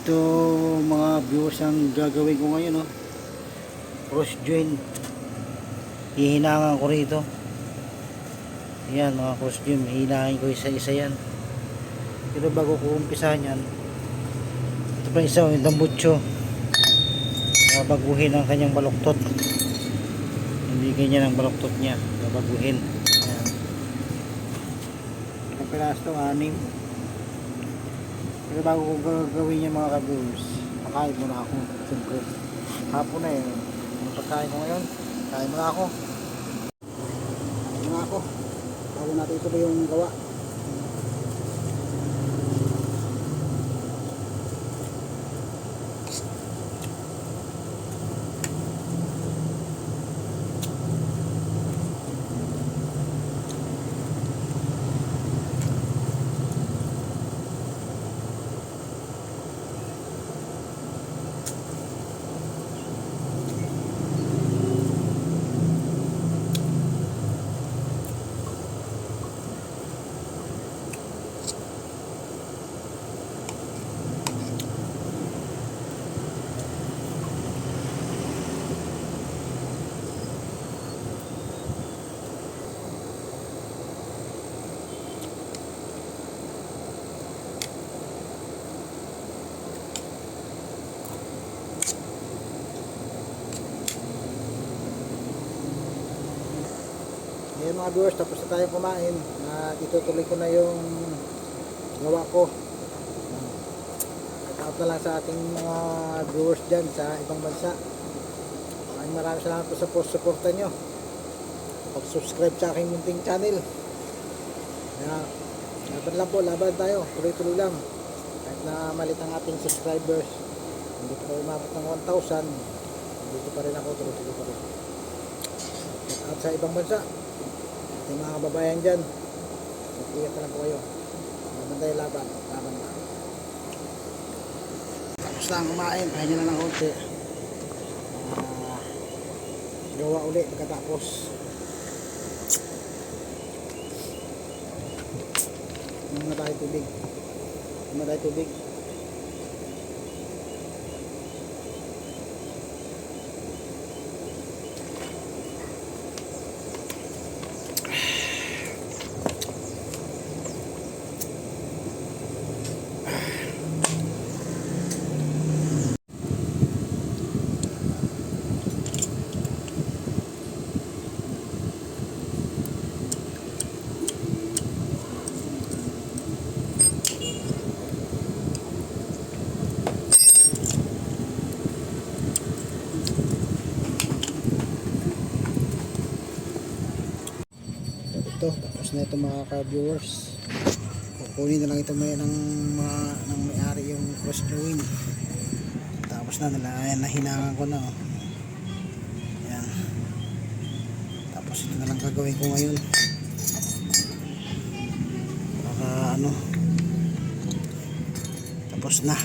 ito mga viewers ang gagawin ko ngayon no? cross join. Hihinangan ko rito. Yan mga cross join hihinangin ko isa isa yan. Pero bago ko umpisahan yan ito pa isa yung dambutso. Babaguhin ang kanyang baluktot hindi ganyan ang baluktot niya babaguhin. Yan ang pirasto anim pero bago ko gagawin yung mga ka-viewers, makain muna ako. Siyempre, hapon na eh. Ang pagkain ko ngayon, kain muna ako. Kain muna ako. Bago natin ituloy yung gawa. Ayan mga viewers, tapos na tayo kumain. At itutuloy ko na yung gawa ko. Out na lang sa ating mga viewers dyan sa ibang bansa. Maraming maraming salamat po sa support nyo. Pag-subscribe sa aking munting channel. Kaya, laban lang po, laban tayo. Tuloy-tuloy lang. Kahit na malit ang ating subscribers, hindi pa umabot ng 1,000, dito pa rin ako, tuloy-tuloy pa rin. At sa ibang bansa, ating mga kababayan dyan, mag-iingat na lang po kayo. Laban laban, laban lang. Tapos lang kumain, pahinga na ng konti. Ah, gawa uli pagkatapos. Inom na tayo tubig. Inom na tayo tubig. Ito. Tapos na ito mga ka-viewers. Kukunin na lang ito may ng mga ng may-ari yung cross join tapos na nila ayan nahinangan ko na oh. ayan. Tapos ito na lang gagawin ko ngayon. Para ano. Tapos na